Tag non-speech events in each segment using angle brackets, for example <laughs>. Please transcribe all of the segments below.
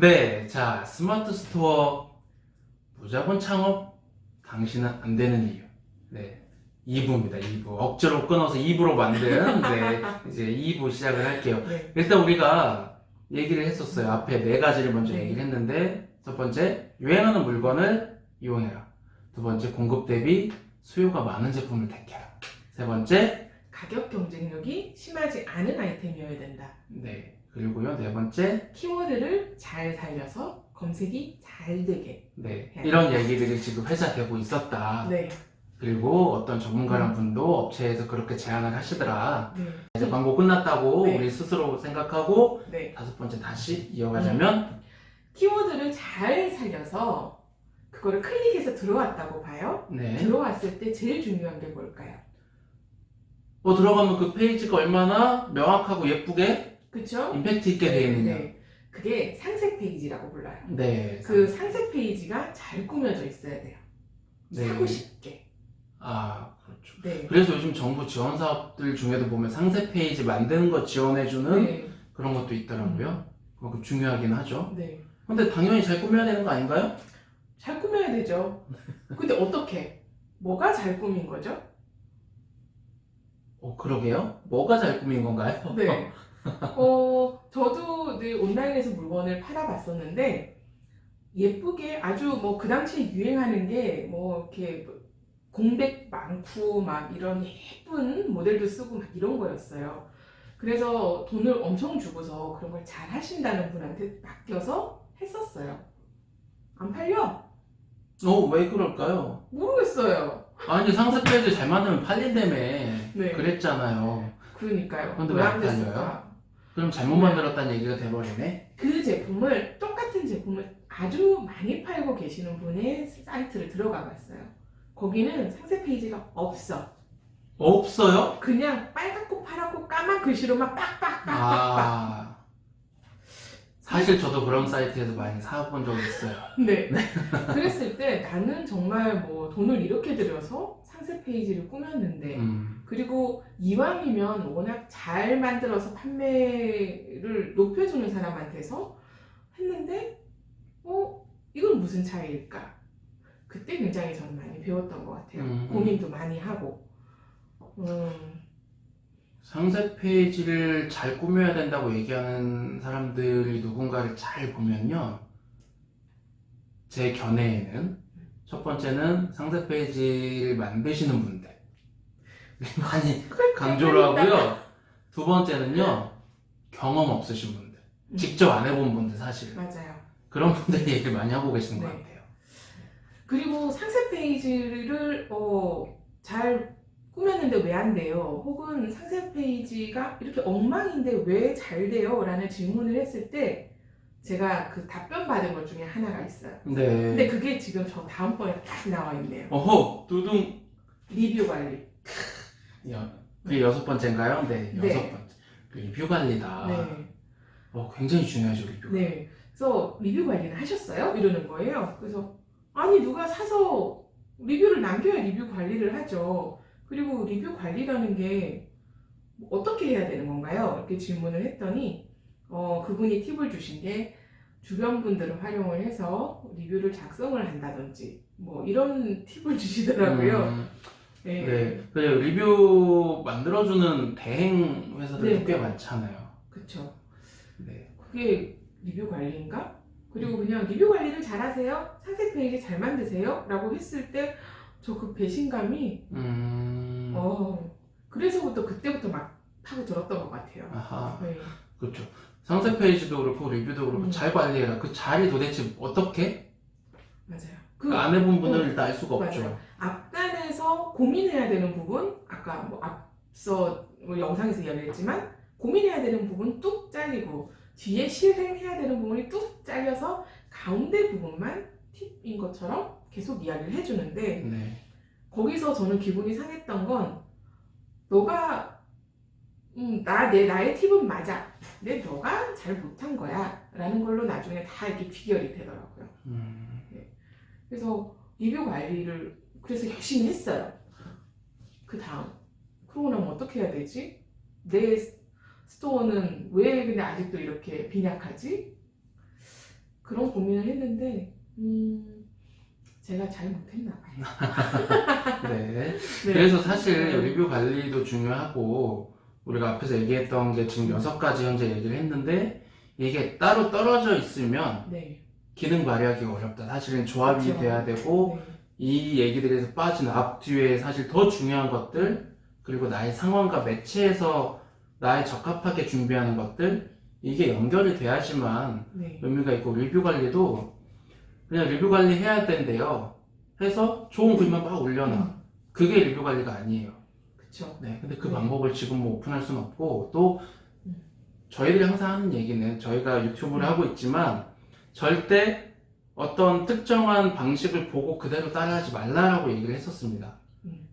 네, 자, 스마트 스토어 무자본 창업 당신은 안 되는 이유. 네. 2부입니다, 2부. 억지로 끊어서 2부로 만든, 네, <laughs> 이제 2부 시작을 할게요. 네. 일단 우리가 얘기를 했었어요. 앞에 네 가지를 먼저 네. 얘기를 했는데, 첫 번째, 유행하는 물건을 이용해라. 두 번째, 공급 대비 수요가 많은 제품을 택해라. 세 번째, 가격 경쟁력이 심하지 않은 아이템이어야 된다. 네. 그리고요, 네 번째, 키워드를 잘 살려서 검색이 잘 되게. 네. 해야 이런 얘기들이 지금 회자 되고 있었다. 네. 그리고 어떤 음. 전문가란 분도 업체에서 그렇게 제안을 하시더라. 네. 이제 광고 끝났다고 네. 우리 스스로 생각하고 네. 다섯 번째 다시 이어가자면 키워드를 잘 살려서 그거를 클릭해서 들어왔다고 봐요. 네. 들어왔을 때 제일 중요한 게 뭘까요? 뭐 들어가면 그 페이지가 얼마나 명확하고 예쁘게 그쵸? 임팩트 있게 되어 있느냐. 네. 그게 상세 페이지라고 불러요. 네. 그 상세 페이지가 잘 꾸며져 있어야 돼요. 네. 사고 싶게. 아 그렇죠. 네. 그래서 요즘 정부 지원 사업들 중에도 보면 상세 페이지 만드는 거 지원해주는 네. 그런 것도 있더라고요. 그만큼 중요하긴 하죠. 네. 근데 당연히 잘 꾸며야 되는 거 아닌가요? 잘 꾸며야 되죠. 근데 어떻게? 뭐가 잘 꾸민 거죠? 어 그러게요. 뭐가 잘 꾸민 건가요? 네. <laughs> 어, 저도 네, 온라인에서 물건을 팔아봤었는데, 예쁘게 아주 뭐 그 당시에 유행하는 게 뭐 이렇게 공백 많고 막 이런 예쁜 모델도 쓰고 막 이런 거였어요. 그래서 돈을 엄청 주고서 그런 걸 잘 하신다는 분한테 맡겨서 했었어요. 안 팔려? 어, 왜 그럴까요? 모르겠어요. 아니, 상세 페이지 잘 만들면 팔린다며. 네. 그랬잖아요. 그러니까요. 근데 왜 안 됐을까? 그럼 잘못 만들었다는 얘기가 돼버리네? 그 제품을 똑같은 제품을 아주 많이 팔고 계시는 분의 사이트를 들어가 봤어요. 거기는 상세 페이지가 없어. 없어요? 그냥 빨갛고 파랗고 까만 글씨로만 빡빡빡빡빡. 아. 사실 저도 그런 사이트에서 많이 사본 적 있어요. <laughs> 네. 그랬을 때 나는 정말 뭐 돈을 이렇게 들여서 상세 페이지를 꾸몄는데 음. 그리고 이왕이면 워낙 잘 만들어서 판매를 높여주는 사람한테서 했는데 어 이건 무슨 차이일까? 그때 굉장히 저는 많이 배웠던 것 같아요. 음, 음. 고민도 많이 하고. 음, 상세 페이지를 잘 꾸며야 된다고 얘기하는 사람들이 누군가를 잘 보면요. 제 견해에는 첫 번째는 상세 페이지를 만드시는 분들 <laughs> 많이 강조를 하고요. 두 번째는요. 경험 없으신 분들. 음. 직접 안 해본 분들 사실. 맞아요. 그런 분들이 <laughs> 얘기를 많이 하고 것 네. 같아요. 그리고 상세 페이지를 어, 잘 꾸몄는데 왜 안 돼요? 혹은 상세 페이지가 이렇게 엉망인데 왜 잘 돼요? 라는 질문을 했을 때 제가 그 답변 받은 것 중에 하나가 있어요. 네. 근데 그게 지금 저 다음번에 딱 나와 있네요. 어허, 두둥. 리뷰 관리. 여, 그게 여섯 번째인가요? 네, 네. 여섯 번째. 그 리뷰 관리다. 네. 어, 굉장히 중요하죠, 리뷰. 네. 그래서 리뷰 관리는 하셨어요? 이러는 거예요. 그래서 아니 누가 사서 리뷰를 남겨야 리뷰 관리를 하죠. 그리고 리뷰 관리라는 게 어떻게 해야 되는 건가요? 이렇게 질문을 했더니 어, 그분이 팁을 주신 게 주변 분들을 활용을 해서 리뷰를 작성을 한다든지 뭐 이런 팁을 주시더라고요. 음, 네. 네. 그래요. 리뷰 만들어주는 대행 회사들도 네, 꽤 네. 많잖아요. 그쵸. 네. 그게 리뷰 관리인가? 그리고 그냥 리뷰 관리를 잘하세요? 상세 페이지 잘 만드세요? 라고 했을 때 저 그 배신감이 음. 어 그래서부터 그때부터 막 파고 들었던 것 같아요. 아하. 네. 그렇죠. 상세 페이지도 그렇고 리뷰도 그렇고 음. 잘 관리해라. 그 잘이 도대체 어떻게? 맞아요. 그그안 해본 분은 음. 일단 알 수가 없죠. 맞아요. 앞단에서 고민해야 되는 부분 아까 뭐 앞서 뭐 영상에서 이야기했지만 고민해야 되는 부분 뚝 잘리고 뒤에 실행해야 되는 부분이 뚝 잘려서 가운데 부분만 팁인 것처럼 계속 이야기를 해주는데 네. 거기서 저는 기분이 상했던 건 너가 음, 나, 내, 나의 팁은 맞아. 근데 너가 잘 못한 거야. 라는 걸로 나중에 다 이렇게 귀결이 되더라고요. 음. 그래서 리뷰 관리를 그래서 열심히 했어요. 그 다음. 그러고 나면 어떻게 해야 되지? 내 스토어는 왜 근데 아직도 이렇게 빈약하지? 그런 고민을 했는데 음, 제가 잘 못했나 봐요. <laughs> 네. 네. 그래서 사실 네. 리뷰 관리도 중요하고 우리가 앞에서 얘기했던 게 지금 여섯 가지 현재 얘기를 했는데 이게 따로 떨어져 있으면 네. 기능 발휘하기가 어렵다. 사실은 조합이 그렇죠. 돼야 되고 네. 이 얘기들에서 빠진 앞 뒤에 사실 더 중요한 것들 그리고 나의 상황과 매치해서 나에 적합하게 준비하는 것들 이게 연결이 돼야지만 네. 의미가 있고 리뷰 관리도 그냥 리뷰 관리 해야 된대요. 해서 좋은 글만 막 올려놔. 음, 그게 리뷰 관리가 아니에요. 그쵸. 네, 근데 그 네. 방법을 지금 뭐 오픈할 수는 없고 또 음. 저희들이 항상 하는 얘기는 저희가 유튜브를 음. 하고 있지만 절대 어떤 특정한 방식을 보고 그대로 따라하지 말라라고 얘기를 했었습니다. 음,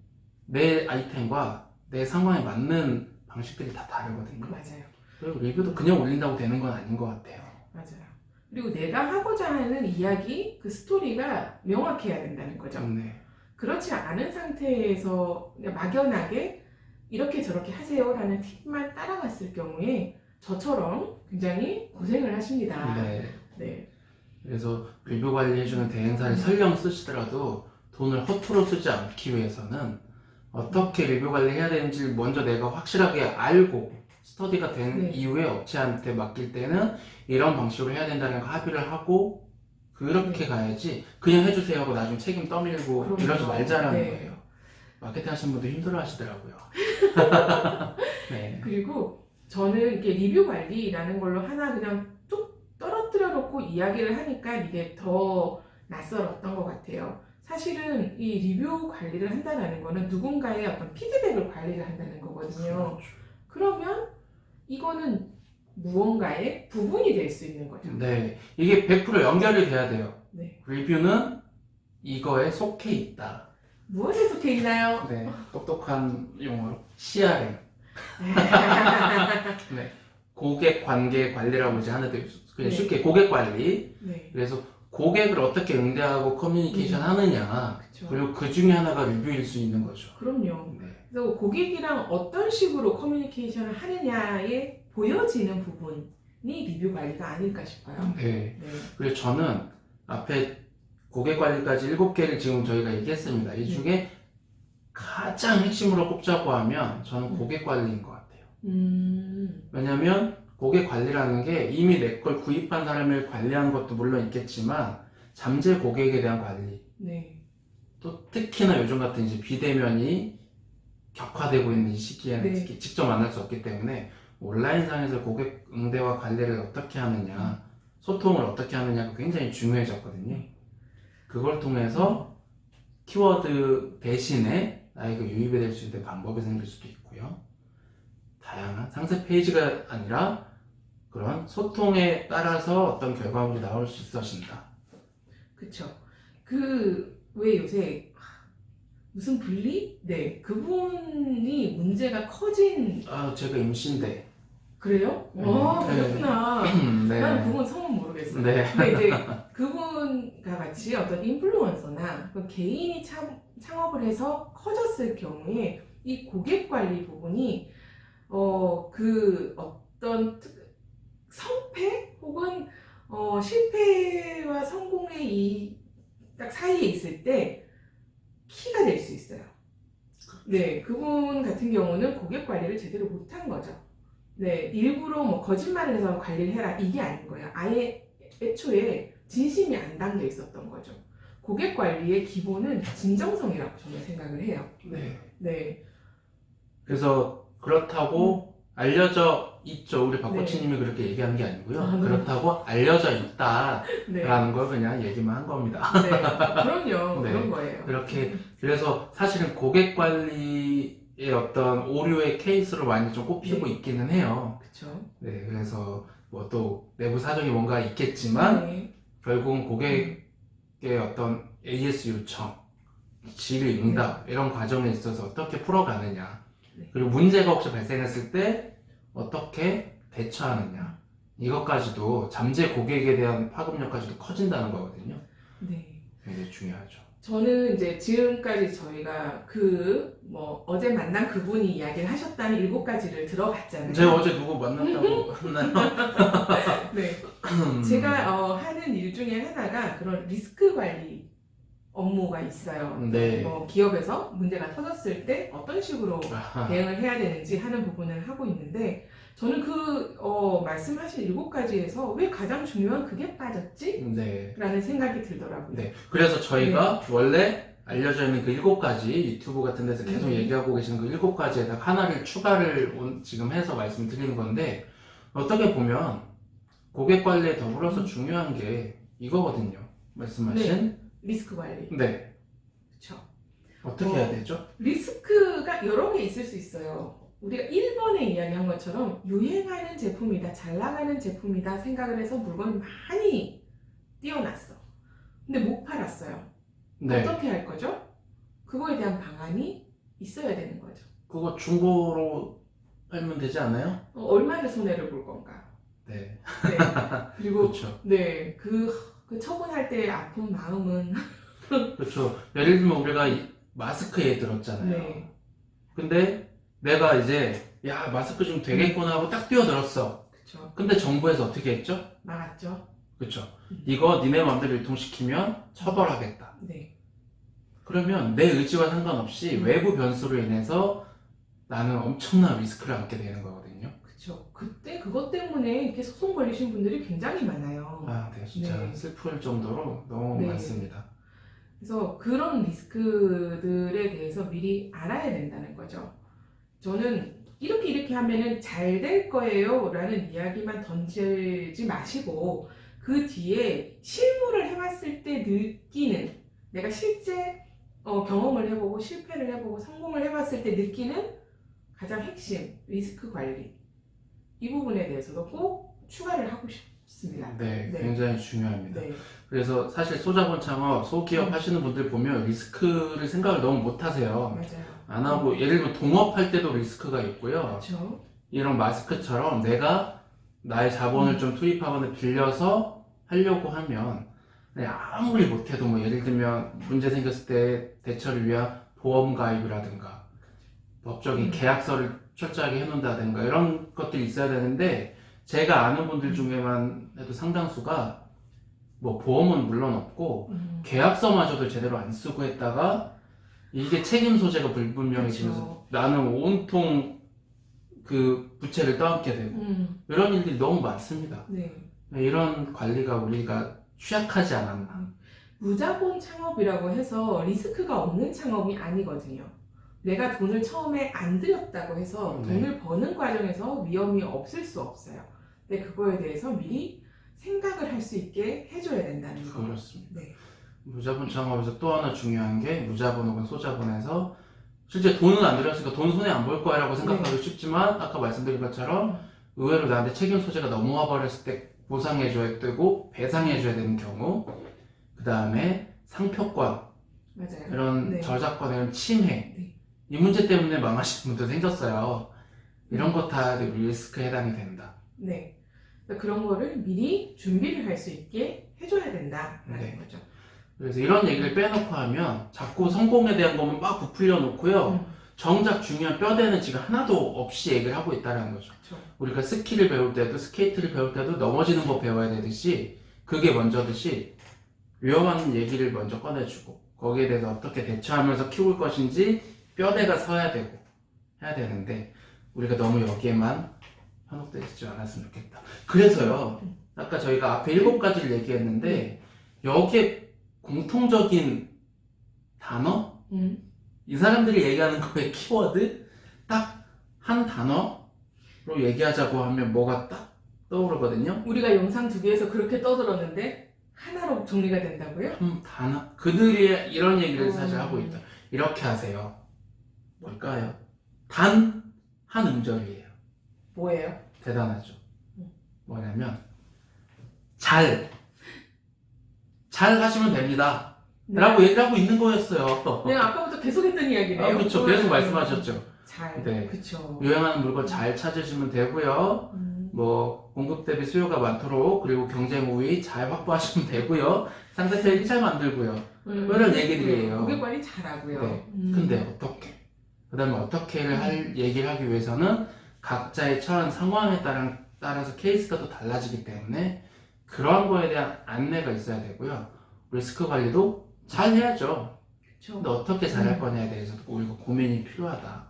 내 아이템과 내 상황에 맞는 방식들이 다 다르거든요. 맞아요. 그리고 리뷰도 그냥 올린다고 되는 건 아닌 것 같아요. 맞아요. 그리고 내가 하고자 하는 이야기, 그 스토리가 명확해야 된다는 거죠. 네. 그렇지 않은 상태에서 막연하게 이렇게 저렇게 하세요라는 팁만 따라갔을 경우에 저처럼 굉장히 고생을 하십니다. 네. 네. 그래서 리뷰 관리해주는 대행사를 설령 쓰시더라도 돈을 허투루 쓰지 않기 위해서는 어떻게 리뷰 관리 해야 되는지 먼저 내가 확실하게 알고 스터디가 된 네. 이후에 업체한테 맡길 때는 이런 방식으로 해야 된다는 거 합의를 하고 그렇게 네. 가야지 그냥 해주세요 하고 나중에 책임 떠밀고 그럼요. 이러지 말자라는 네. 거예요. 마케팅 하시는 분들 힘들어 하시더라고요. <laughs> 네. 그리고 저는 이게 리뷰 관리라는 걸로 하나 그냥 뚝 떨어뜨려 놓고 이야기를 하니까 이게 더 낯설었던 것 같아요. 사실은 이 리뷰 관리를 한다는 거는 누군가의 어떤 피드백을 관리를 한다는 거거든요. 그러면 이거는 무언가의 부분이 될 수 있는 거죠. 네. 이게 100% 연결이 돼야 돼요. 네. 리뷰는 이거에 속해 있다. 무엇에 속해 있나요? 네, 똑똑한 용어로 CRM. <laughs> 네, 고객 관계 관리라고 이제 하는데 그냥 네. 쉽게 고객 관리. 네, 그래서 고객을 어떻게 응대하고 커뮤니케이션 하느냐. 그렇죠. 그리고 그 중에 하나가 리뷰일 수 있는 거죠. 그럼요. 네, 그래서 고객이랑 어떤 식으로 커뮤니케이션을 하느냐에 보여지는 부분이 리뷰 관리가 아닐까 싶어요. 네. 네. 그리고 저는 앞에 고객 관리까지 7개를 지금 저희가 얘기했습니다. 이 중에 가장 핵심으로 꼽자고 하면 저는 음. 고객 관리인 것 같아요. 음, 왜냐면 고객 관리라는 게 이미 내 걸 구입한 사람을 관리하는 것도 물론 있겠지만 잠재 고객에 대한 관리 네, 또 특히나 요즘 같은 이제 비대면이 격화되고 있는 이 시기에는 네. 특히 직접 만날 수 없기 때문에 온라인상에서 고객 응대와 관리를 어떻게 하느냐 소통을 어떻게 하느냐가 굉장히 중요해졌거든요. 그걸 통해서 키워드 대신에 나에게 유입이 될 수 있는 방법이 생길 수도 있고요. 다양한 상세 페이지가 아니라 그런 소통에 따라서 어떤 결과물이 나올 수 있어진다. 그쵸. 그, 왜 요새, 무슨 분리? 네, 그분이 문제가 커진, 아 제가 임신데 그래요? 네. 아, 네. 그렇구나. <clears throat> 네. 난 그분 성은 모르겠어요. 네. 근데 이제 <laughs> 그분과 같이 어떤 인플루언서나 그 개인이 참, 창업을 해서 커졌을 경우에 이 고객 관리 부분이 어, 그 어떤 특- 성패 혹은 어, 실패와 성공의 이 딱 사이에 있을 때 키가 될 수 있어요. 네, 그분 같은 경우는 고객 관리를 제대로 못한 거죠. 네, 일부러 뭐 거짓말을 해서 관리를 해라 이게 아닌 거예요. 아예 애초에 진심이 안 담겨 있었던 거죠. 고객 관리의 기본은 진정성이라고 저는 생각을 해요. 네. 네, 그래서 그렇다고 알려져 있죠. 우리 박코치님이 그렇게 얘기하는 게 아니고요. 네. 아, 네. 그렇다고 알려져 있다라는 네, 걸 그냥 얘기만 한 겁니다. 네, 그럼요, <laughs> 네. 그런 거예요. 그렇게 그래서 사실은 고객 관리의 어떤 오류의 케이스로 많이 좀 꼽히고 네. 있기는 해요. 그렇죠. 네, 그래서 뭐 또 내부 사정이 뭔가 있겠지만 네, 결국은 고객의 어떤 AS 요청, 질의 응답 이런 과정에 있어서 어떻게 풀어가느냐 네. 그리고 문제가 혹시 발생했을 때 어떻게 대처하느냐 이것까지도 잠재 고객에 대한 파급력까지도 커진다는 거거든요. 네. 굉장히 중요하죠. 저는 이제 지금까지 저희가 그 뭐 어제 만난 그분이 이야기를 하셨다는 일곱 가지를 들어봤잖아요. 제가 어제 누구 만났다고 <laughs> 했나요? 네. <laughs> 음. 제가 어, 하는 일 중에 하나가 그런 리스크 관리 업무가 있어요. 네. 뭐 기업에서 문제가 터졌을 때 어떤 식으로 아하. 대응을 해야 되는지 하는 부분을 하고 있는데 저는 그 어, 말씀하신 일곱 가지에서 왜 가장 중요한 그게 빠졌지? 네. 라는 생각이 들더라고요. 네. 그래서 저희가 네. 원래 알려져 있는 그 일곱 가지 유튜브 같은 데서 계속 음. 얘기하고 계시는 그 일곱 가지에다가 하나를 추가를 온- 지금 해서 말씀을 드리는 건데 어떻게 보면 고객 관리에 더불어서 중요한 게 이거거든요. 말씀하신 리스크 관리. 네. 그렇죠. 어떻게 어. 해야 되죠? 리스크가 여러 개 있을 수 있어요. 우리가 1번에 이야기한 것처럼 유행하는 제품이다, 잘 나가는 제품이다 생각을 해서 물건을 많이 띄워놨어. 근데 못 팔았어요. 네. 어떻게 할 거죠? 그거에 대한 방안이 있어야 되는 거죠. 그거 중고로 팔면 되지 않아요? 어, 얼마나 손해를 볼 건가. 네. 네. 그리고 <laughs> 그렇죠. 네, 그, 그 처분할 때의 아픈 마음은 <laughs> 그렇죠. 예를 들면 우리가 이 마스크 예를 들었잖아요. 네, 근데 내가 이제 야 마스크 좀 되겠구나 하고 딱 뛰어들었어. 그쵸. 근데 정부에서 어떻게 했죠? 막았죠. 그렇죠. 음. 이거 니네 마음대로 유통시키면 처벌하겠다. 네, 그러면 내 의지와 상관없이 음. 외부 변수로 인해서 나는 엄청난 리스크를 안게 되는 거거든요. 그쵸. 그때 그것 때문에 이렇게 소송 걸리신 분들이 굉장히 많아요. 아, 네, 진짜 네. 슬플 정도로 너무 네. 많습니다. 그래서 그런 리스크들에 대해서 미리 알아야 된다는 거죠. 저는 이렇게 이렇게 하면은 잘 될 거예요 라는 이야기만 던지지 마시고 그 뒤에 실무를 해봤을 때 느끼는 내가 실제 어, 경험을 해보고 실패를 해보고 성공을 해봤을 때 느끼는 가장 핵심 리스크 관리 이 부분에 대해서도 꼭 추가를 하고 싶습니다. 네, 네. 굉장히 중요합니다. 네, 그래서 사실 소자본 창업, 소기업 음. 하시는 분들 보면 리스크를 생각을 너무 못 하세요. 맞아요. 안 하고 예를 들면 동업할 때도 리스크가 있고요. 그렇죠. 이런 마스크처럼 내가 나의 자본을 음. 좀 투입하거나 빌려서 하려고 하면 그냥 아무리 못해도 뭐 예를 들면 문제 생겼을 때 대처를 위한 보험 가입이라든가 법적인 음. 계약서를 철저하게 해놓는다든가 이런 것들이 있어야 되는데 제가 아는 분들 음. 중에만 해도 상당수가 뭐 보험은 물론 없고 음. 계약서마저도 제대로 안 쓰고 했다가 이게 책임 소재가 불분명해지면서 그렇죠. 나는 온통 그 부채를 떠안게 되고 음, 이런 일들이 너무 많습니다. 네. 이런 관리가 우리가 취약하지 않았나. 무자본 창업이라고 해서 리스크가 없는 창업이 아니거든요. 내가 돈을 처음에 안 들였다고 해서 네. 돈을 버는 과정에서 위험이 없을 수 없어요. 근데 그거에 대해서 미리 생각을 할 수 있게 해줘야 된다는 거. 그렇습니다. 네. 무자본 창업에서 또 하나 중요한 게 무자본 혹은 소자본에서 실제 돈은 안 들였으니까 돈 손해 안 볼 거야라고 생각하기 쉽지만 아까 말씀드린 것처럼 의외로 나한테 책임 소재가 넘어와 버렸을 때 보상해줘야 되고 배상해줘야 되는 경우 그 다음에 상표권 맞아요. 이런 네. 저작권 이런 침해 네. 이 문제 때문에 망하신 분도 생겼어요. 이런 것 다 리스크에 해당이 된다. 네. 그런 거를 미리 준비를 할 수 있게 해줘야 된다라는 네. 거죠. 그래서 이런 얘기를 빼놓고 하면 자꾸 성공에 대한 것만 막 부풀려 놓고요. 음, 정작 중요한 뼈대는 지금 하나도 없이 얘기를 하고 있다는 거죠. 그렇죠. 우리가 스키를 배울 때도 스케이트를 배울 때도 넘어지는 법 배워야 되듯이 그게 먼저듯이 위험한 얘기를 먼저 꺼내주고 거기에 대해서 어떻게 대처하면서 키울 것인지 뼈대가 서야 되고 해야 되는데 우리가 너무 여기에만 현혹되지 않았으면 좋겠다. 그래서요 아까 저희가 앞에 일곱 가지를 얘기했는데 여기에 공통적인 단어 음, 이 사람들이 얘기하는 거의 키워드 딱 한 단어로 얘기하자고 하면 뭐가 딱 떠오르거든요. 우리가 영상 두 개에서 그렇게 떠들었는데 하나로 정리가 된다고요? 한 단어. 그들이 이런 얘기를 사실 음. 하고 있다. 이렇게 하세요. 뭘까요? 단 한 음절이에요. 뭐예요? 대단하죠. 음. 뭐냐면 잘. 잘 하시면 됩니다. 네. 라고 얘기를 하고 있는 거였어요. 네, 아까부터 계속 했던 이야기네요. 아, 그렇죠. 계속 말씀하셨죠. 잘, 네. 그렇죠. 유행하는 물건 잘 찾으시면 되고요. 음, 뭐 공급 대비 수요가 많도록 그리고 경쟁 우위 잘 확보하시면 되고요. 상세 페이지 잘 만들고요. 음, 이런 얘기들이에요. 고객 관리 잘하고요. 네. 음. 근데 어떻게? 그 다음에 어떻게를 할 얘기를 하기 위해서는 각자의 처한 상황에 따라, 따라서 케이스가 또 달라지기 때문에 그러한 거에 대한 안내가 있어야 되고요. 리스크 관리도 잘 해야죠. 그쵸. 근데 어떻게 잘할 음. 거냐에 대해서도 우리가 고민이 필요하다.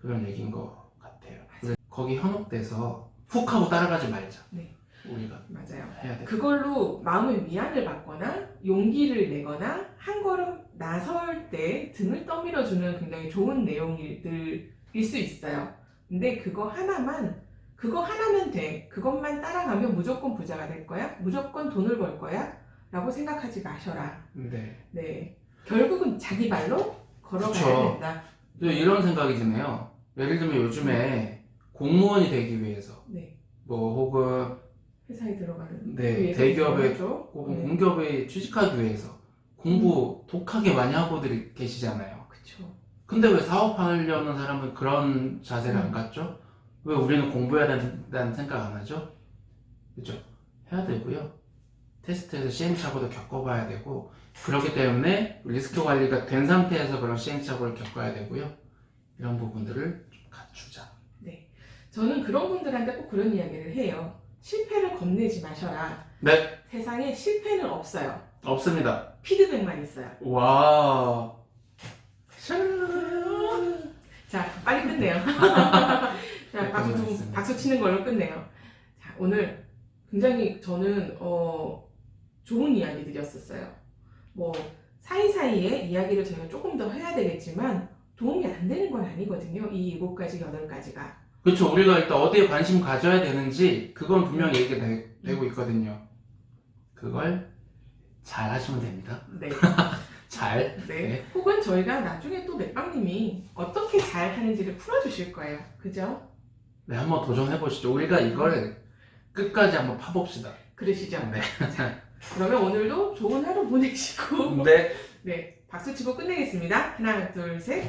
그런 얘기인 것 같아요. 그래서 거기 현혹돼서 훅 하고 따라가지 말자. 네. 우리가 맞아요. 해야 돼. 그걸로 마음의 위안을 받거나 용기를 내거나 한 걸음 나설 때 등을 떠밀어주는 굉장히 좋은 내용들일 수 있어요. 근데 그거 하나만 그거 하나면 돼. 그것만 따라가면 무조건 부자가 될 거야. 무조건 돈을 벌 거야. 라고 생각하지 마셔라. 네. 네. 결국은 자기 발로 걸어가야 그쵸. 된다. 또 이런 생각이 드네요. 예를 들면 요즘에 공무원이 되기 위해서 네. 뭐 혹은 회사에 들어가는 네, 위해서 대기업에. 혹은 네. 음. 공기업에 취직하기 위해서 공부 독하게 많이 하고들 계시잖아요. 그쵸. 근데 왜 사업하려는 사람은 그런 자세를 안 음. 갖죠? 왜 우리는 공부해야 된다는 생각 안 하죠? 그죠? 해야 되고요. 테스트에서 시행착오도 겪어봐야 되고 그렇기 때문에 리스크 관리가 된 상태에서 그런 시행착오를 겪어야 되고요. 이런 부분들을 좀 갖추자. 저는 그런 분들한테 꼭 그런 이야기를 해요. 실패를 겁내지 마셔라. 네, 세상에 실패는 없어요. 없습니다. 피드백만 있어요. 와. 자, 빨리 끝내요. <laughs> 자, 네, 박수, 좀-. 박수 치는 걸로 끝내요. 자, 오늘 굉장히 저는, 어, 좋은 이야기들이었었어요. 뭐, 사이사이에 이야기를 저희가 조금 더 해야 되겠지만, 도움이 안 되는 건 아니거든요. 이 일곱 가지, 여덟 가지가. 그렇죠. 우리가 일단 어디에 관심 가져야 되는지 그건 분명히 얘기가 되, 되고 있거든요. 그걸 잘 하시면 됩니다. 네. <laughs> 잘. 네. 네. 혹은 저희가 나중에 또 맥방님이 어떻게 잘 하는지를 풀어주실 거예요. 그죠? 네, 한번 도전해 보시죠. 우리가 이걸 끝까지 한번 파봅시다. 그러시죠? 네. 그러면 오늘도 좋은 하루 보내시고, 네. 네. 박수 치고 끝내겠습니다. 하나, 둘, 셋.